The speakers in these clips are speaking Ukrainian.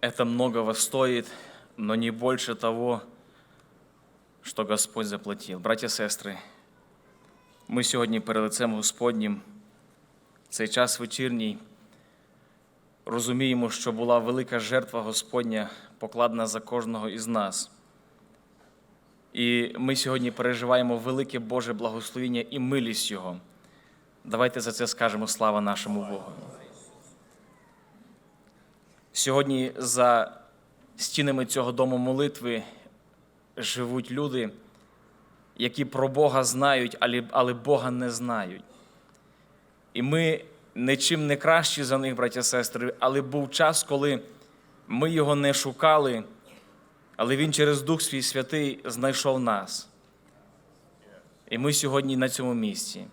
Это многого стоит, но не больше того, що Господь заплатив. Браття, сестри, ми сьогодні перед лицем Господнім, цей час вечірній, розуміємо, що була велика жертва Господня, покладена за кожного із нас. І ми сьогодні переживаємо велике Боже благословіння і милість Його. Давайте за це скажемо слава нашому Богу. Сьогодні за стінами цього дому молитви живуть люди, які про Бога знають, але- Бога не знають. І ми нічим не кращі за них, браття сестри, але був час, коли ми його не шукали, але Він через Дух Свій Святий знайшов нас. І ми сьогодні на цьому місці.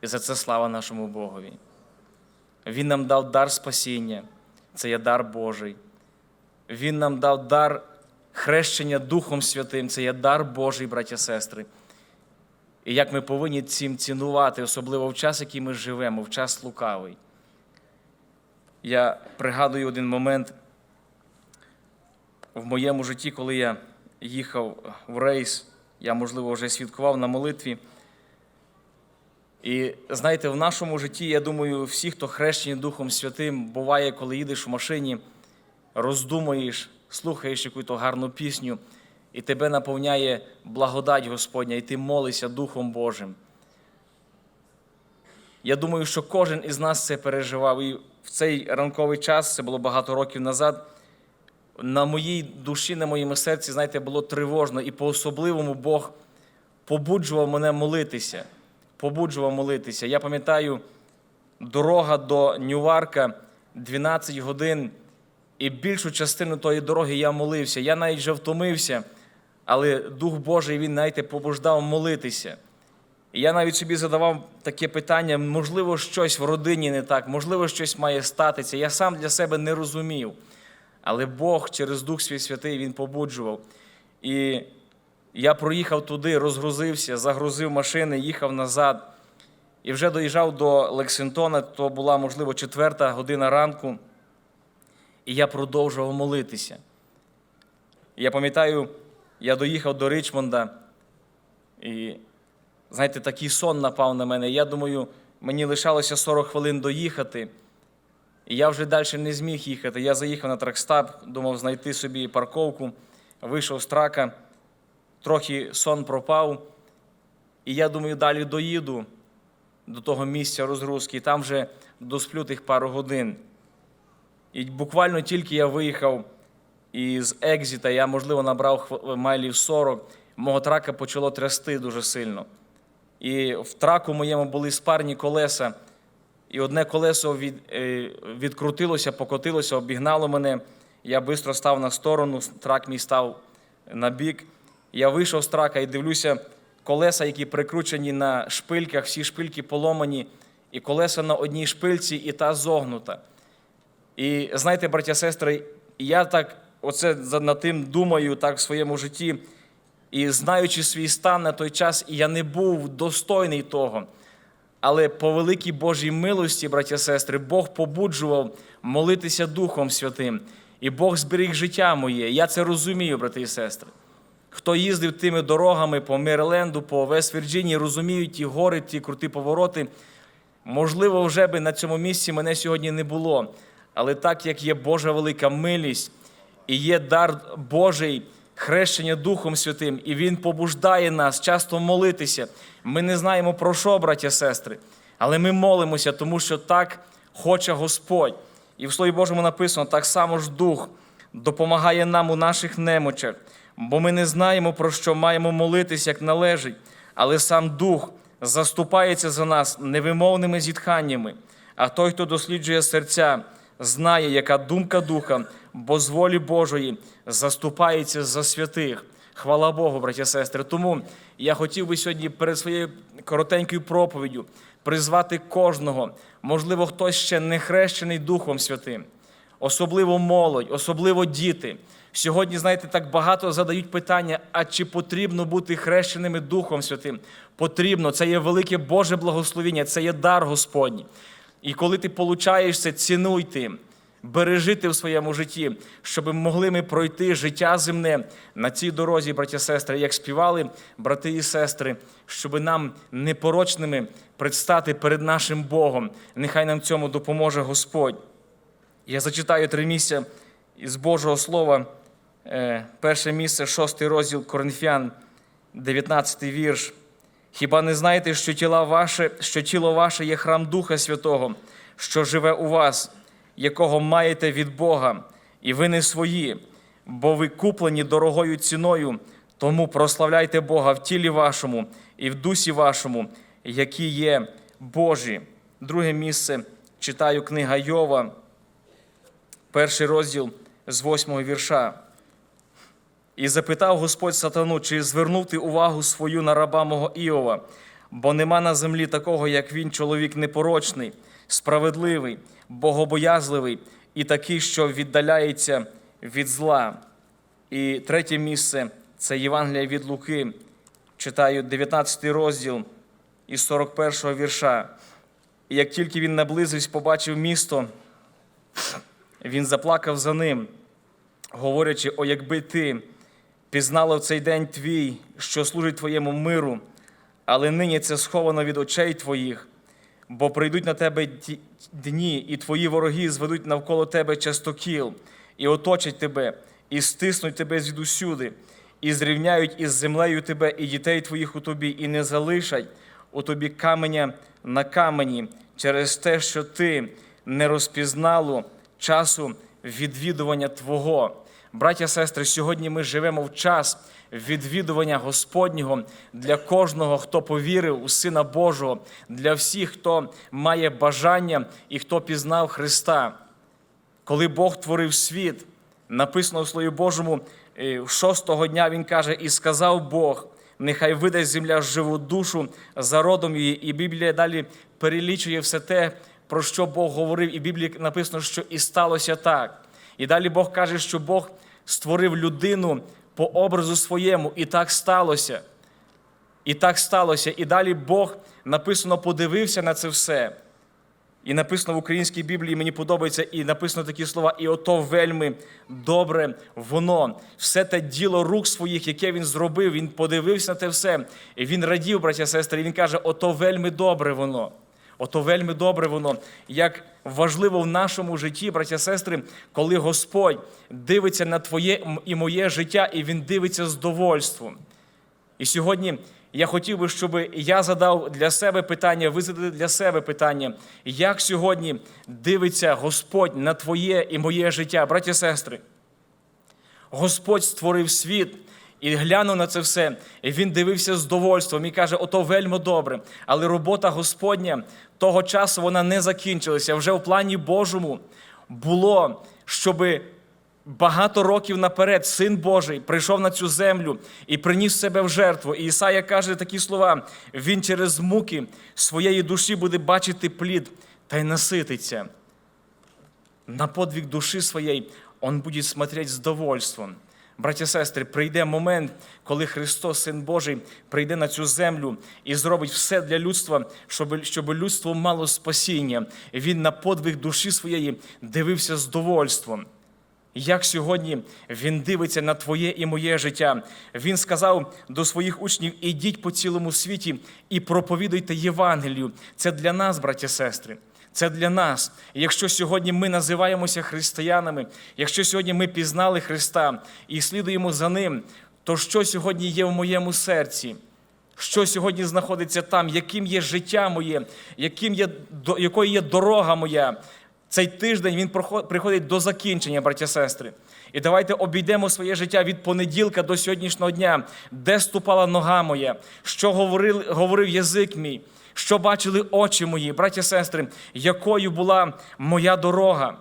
І за це слава нашому Богові. Він нам дав дар спасіння, це є дар Божий. Він нам дав дар хрещення Духом Святим, це є дар Божий, браття сестри. І як ми повинні цим цінувати, особливо в час, який ми живемо, в час лукавий. Я пригадую один момент в моєму житті, коли я їхав в рейс, я, можливо, вже свідкував на молитві. І знаєте, в нашому житті, я думаю, всі, хто хрещені Духом Святим, буває, коли їдеш в машині, роздумуєш, слухаєш якусь гарну пісню, і тебе наповняє благодать Господня, і ти молишся Духом Божим. Я думаю, що кожен із нас це переживав. І в цей ранковий час, це було багато років назад, на моїй душі, на моєму серці, знаєте, було тривожно, і по-особливому Бог побуджував мене молитися. Побуджував молитися. Я пам'ятаю, дорога до Ньюарка 12 годин, і більшу частину тої дороги я молився. Я навіть вже втомився, але Дух Божий він, знаєте, побуждав молитися. І я навіть собі задавав таке питання: можливо, щось в родині не так, можливо, щось має статися. Я сам для себе не розумів. Але Бог через Дух Свій Святий Він побуджував. І я проїхав туди, розгрузився, загрузив машини, їхав назад. І вже доїжджав до Лексингтона, то була, можливо, четверта година ранку. І я продовжував молитися. Я пам'ятаю, я доїхав до Ричмонда, і, знаєте, такий сон напав на мене. Я думаю, мені лишалося 40 хвилин доїхати. І я вже далі не зміг їхати. Я заїхав на тракстап, думав знайти собі парковку, вийшов з трака, трохи сон пропав. І я думаю, далі доїду до того місця розгрузки, і там вже досплю тих пару годин. І буквально тільки я виїхав із екзіта, я, можливо, набрав майлів 40, мого трака почало трясти дуже сильно. І в траку моєму були спарні колеса, і одне колесо від, е, відкрутилося, покотилося, обігнало мене. Я швидко став на сторону, трак мій став на бік. Я вийшов з трака і дивлюся, колеса, які прикручені на шпильках, всі шпильки поломані, і колеса на одній шпильці, і та зогнута. І знаєте, браття сестри, я так оце над тим думаю так в своєму житті, і знаючи свій стан на той час, і я не був достойний того. Але по великій Божій милості, браття сестри, Бог побуджував молитися Духом Святим. І Бог зберіг життя моє. Я це розумію, брати і сестри. Хто їздив тими дорогами по Мериленду, по Вест-Вірджинії, розуміють ті гори, ті круті повороти. Можливо, вже би на цьому місці мене сьогодні не було. Але так як є Божа велика милість і є дар Божий, хрещення Духом Святим, і Він побуждає нас часто молитися. Ми не знаємо про що, браття сестри, але ми молимося, тому що так хоче Господь. І в Слові Божому написано, так само ж Дух допомагає нам у наших немочах, бо ми не знаємо, про що маємо молитися, як належить, але сам Дух заступається за нас невимовними зітханнями. А той, хто досліджує серця, знає, яка думка Духа, бо з волі Божої заступається за святих. Хвала Богу, браті і сестри. Тому я хотів би сьогодні перед своєю коротенькою проповіддю призвати кожного, можливо, хтось ще не хрещений Духом Святим, особливо молодь, особливо діти. Сьогодні, знаєте, так багато задають питання: а чи потрібно бути хрещеними Духом Святим? Потрібно, це є велике Боже благословіння, це є дар Господній. І коли ти получаєш це, цінуй тим. бережити в своєму житті, щоб могли ми пройти життя земне на цій дорозі, браті сестри, як співали брати і сестри, щоб нам непорочними предстати перед нашим Богом. Нехай нам цьому допоможе Господь. Я зачитаю три місця із Божого Слова. Е, Перше місце, шостий розділ Коринфян, 19 вірш. Хіба не знаєте, що тіла ваше, що тіло ваше є храм Духа Святого, що живе у вас, якого маєте від Бога, і ви не свої, бо ви куплені дорогою ціною, тому прославляйте Бога в тілі вашому і в дусі вашому, які є Божі. Друге місце читаю книга Йова, перший розділ з восьмого вірша. І запитав Господь сатану, чи звернув ти увагу свою на раба мого Іова, бо нема на землі такого, як він, чоловік непорочний, справедливий, богобоязливий і такий, що віддаляється від зла. І третє місце це Євангелія від Луки. Читаю 19 розділ із 41 вірша. І як тільки він наблизився, побачив місто, він заплакав за ним, говорячи: О, якби ти пізнала в цей день твій, що служить твоєму миру, але нині це сховано від очей твоїх, бо прийдуть на тебе дні, і твої вороги зведуть навколо тебе частокіл, і оточать тебе, і стиснуть тебе звідусюди, і зрівняють із землею тебе і дітей твоїх у тобі, і не залишать у тобі каменя на камені через те, що ти не розпізнало часу відвідування Твого. Браття, сестри, сьогодні ми живемо в час відвідування Господнього для кожного, хто повірив у Сина Божого, для всіх, хто має бажання і хто пізнав Христа. Коли Бог творив світ, написано в Слові Божому, е, шостого дня Він каже, і сказав Бог, нехай видасть земля живу душу за родом її. І Біблія далі перелічує все те, про що Бог говорив, і в Біблії написано, що і сталося так. І далі Бог каже, що Бог створив людину по образу своєму, і так сталося. І так сталося. І далі Бог написано подивився на це все. І написано в українській Біблії, мені подобається, і написано такі слова, і ото вельми добре воно, все те діло рук своїх, яке він зробив, він подивився на те все. І він радів, браття сестри, і він каже, ото вельми добре воно. Ото вельми добре воно, як важливо в нашому житті, браття сестри, коли Господь дивиться на твоє і моє життя, і Він дивиться з довольством. І сьогодні я хотів би, щоб я задав для себе питання, ви задали для себе питання, як сьогодні дивиться Господь на твоє і моє життя, браті і сестри. Господь створив світ і глянув на це все, і він дивився з довольством і каже: ото вельми добре. Але робота Господня того часу вона не закінчилася. Вже в плані Божому було, щоби багато років наперед Син Божий прийшов на цю землю і приніс себе в жертву. І Ісая каже такі слова: Він через муки своєї душі буде бачити плід та й насититься. На подвиг душі своєї Он буде смотреть з довольством. Браті сестри, прийде момент, коли Христос, Син Божий, прийде на цю землю і зробить все для людства, щоб, щоб людство мало спасіння. Він на подвиг душі своєї дивився з довольством. Як сьогодні він дивиться на твоє і моє життя. Він сказав до своїх учнів: ідіть по цілому світі і проповідуйте Євангелію. Це для нас, браті сестри. Це для нас. І якщо сьогодні ми називаємося християнами, якщо сьогодні ми пізнали Христа і слідуємо за Ним, то що сьогодні є в моєму серці? Що сьогодні знаходиться там, яким є життя моє, яким є, якою є дорога моя? Цей тиждень він приходить до закінчення, браття сестри. І давайте обійдемо своє життя від понеділка до сьогоднішнього дня, де ступала нога моя, що говорив, говорив язик мій, що бачили очі мої, браття і сестри, якою була моя дорога.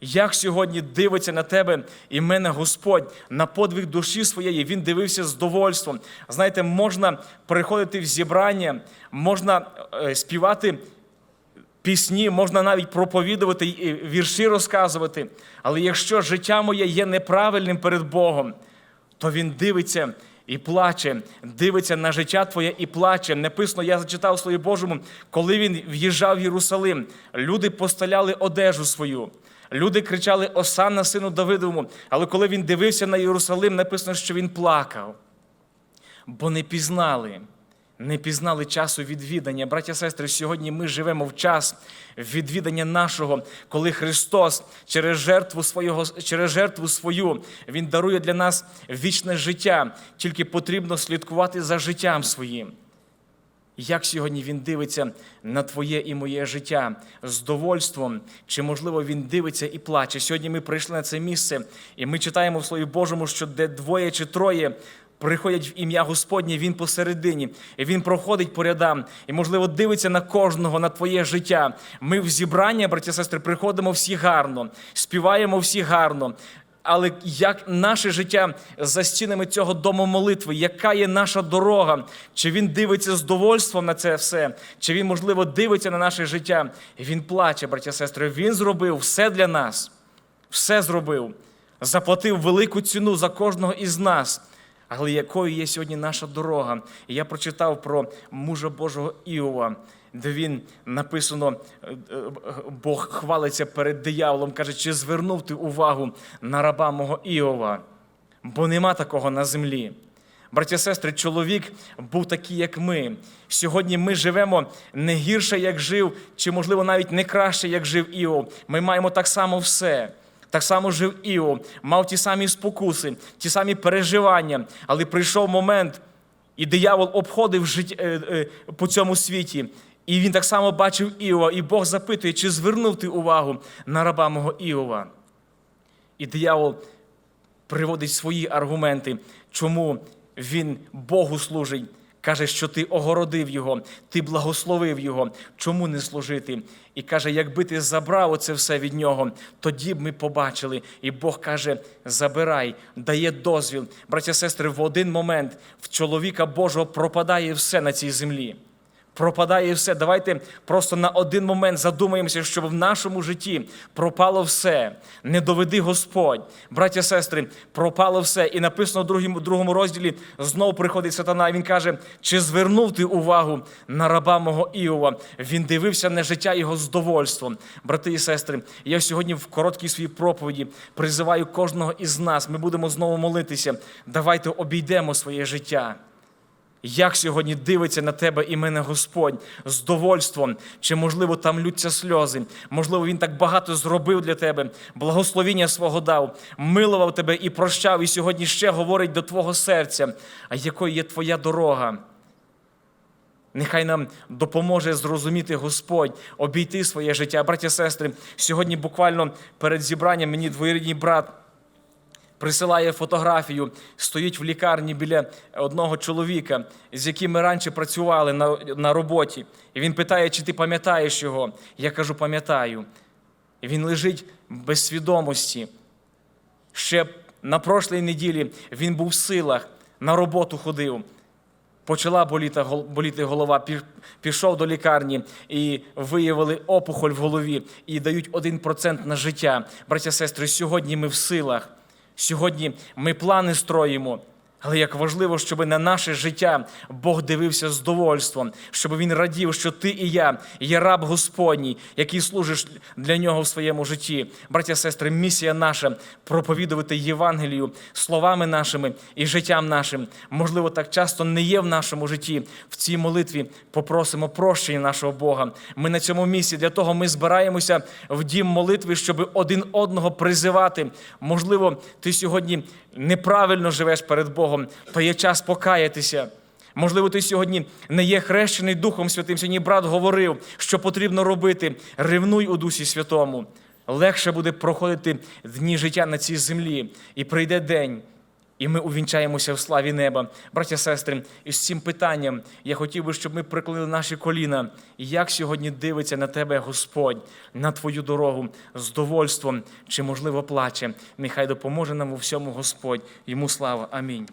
Як сьогодні дивиться на тебе і мене Господь на подвиг душі своєї, Він дивився з довольством. Знаєте, можна приходити в зібрання, можна е, співати пісні, можна навіть проповідувати і вірші розказувати. Але якщо життя моє є неправильним перед Богом, то Він дивиться і плаче, дивиться на життя твоє і плаче. Написано, я зачитав Слові Божому, коли він в'їжджав в Єрусалим, люди постеляли одежу свою. Люди кричали Осанна сину Давидовому. Але коли він дивився на Єрусалим, написано, що він плакав. Бо не пізнали, не пізнали часу відвідання. Браття сестри, сьогодні ми живемо в час відвідання нашого, коли Христос через жертву свого, через жертву свою Він дарує для нас вічне життя. Тільки потрібно слідкувати за життям своїм. Як сьогодні він дивиться на твоє і моє життя з довольством, чи можливо він дивиться і плаче? Сьогодні ми прийшли на це місце, і ми читаємо в Слові Божому, що де двоє чи троє приходять в ім'я Господнє, він посередині, і він проходить по рядам, і, можливо, дивиться на кожного, на твоє життя. Ми в зібрання, браті сестри, приходимо всі гарно, співаємо всі гарно. Але як наше життя за стінами цього дому молитви, яка є наша дорога? Чи він дивиться з довольством на це все? Чи він, можливо, дивиться на наше життя? І він плаче, браття, сестри. Він зробив все для нас, все зробив, заплатив велику ціну за кожного із нас. Але якою є сьогодні наша дорога? Я прочитав про мужа Божого Іова, де він написано, е, е, Бог хвалиться перед дияволом, каже, чи звернув ти увагу на раба мого Іова? Бо нема такого на землі. Браті сестри, чоловік був такий, як ми. Сьогодні ми живемо не гірше, як жив, чи, можливо, навіть не краще, як жив Іов. Ми маємо так само все. Так само жив Іов, мав ті самі спокуси, ті самі переживання, але прийшов момент, і диявол обходив життя е, е, по цьому світі. І він так само бачив Іова, і Бог запитує, чи звернув ти увагу на раба мого Іова. І диявол приводить свої аргументи, чому він Богу служить. Каже, що ти огородив його, ти благословив його. Чому не служити? І каже, якби ти забрав оце все від нього, тоді б ми побачили. І Бог каже: забирай, дає дозвіл. Браття сестри, в один момент в чоловіка Божого пропадає все на цій землі. Пропадає все. Давайте просто на один момент задумаємося, щоб в нашому житті пропало все. Не доведи Господь. Браття, сестри, пропало все. І написано в другому, другому розділі знову приходить сатана. І він каже: чи звернув ти увагу на раба мого Іова? Він дивився на життя його з. Брати і сестри, я сьогодні в короткій своїй проповіді призиваю кожного із нас. Ми будемо знову молитися. Давайте обійдемо своє життя. Як сьогодні дивиться на тебе і мене Господь з довольством, чи, можливо, там лються сльози, можливо, Він так багато зробив для тебе, благословіння свого дав, милував тебе і прощав, і сьогодні ще говорить до твого серця, а якою є твоя дорога. Нехай нам допоможе зрозуміти Господь, обійти своє життя. Браті сестри, сьогодні буквально перед зібранням мені двоюрідний брат присилає фотографію, стоїть в лікарні біля одного чоловіка, з яким ми раніше працювали на, на роботі. І він питає, чи ти пам'ятаєш його? Я кажу, пам'ятаю. Він лежить без свідомості. Ще на прошлій неділі він був в силах, на роботу ходив. Почала боліти голова, пішов до лікарні і виявили опухоль в голові і дають 1% на життя. Браття сестри, сьогодні ми в силах. Сьогодні ми плани строїмо. Але як важливо, щоб на наше життя Бог дивився з довольством, щоб Він радів, що ти і я є раб Господній, який служиш для нього в своєму житті. Браття, сестри, місія наша проповідувати Євангелію словами нашими і життям нашим. Можливо, так часто не є в нашому житті. В цій молитві попросимо прощення нашого Бога. Ми на цьому місці для того ми збираємося в дім молитви, щоб один одного призивати. Можливо, ти сьогодні неправильно живеш перед Богом. То є час покаятися. Можливо, ти сьогодні не є хрещений Духом Святим. Сьогодні брат говорив, що потрібно робити. Ревнуй у Дусі Святому. Легше буде проходити дні життя на цій землі. І прийде день, і ми увінчаємося в славі неба. Браття, сестри, із цим питанням я хотів би, щоб ми приклали наші коліна. Як сьогодні дивиться на тебе Господь, на твою дорогу з довольством чи, можливо, плаче. Нехай допоможе нам у всьому Господь. Йому слава. Амінь.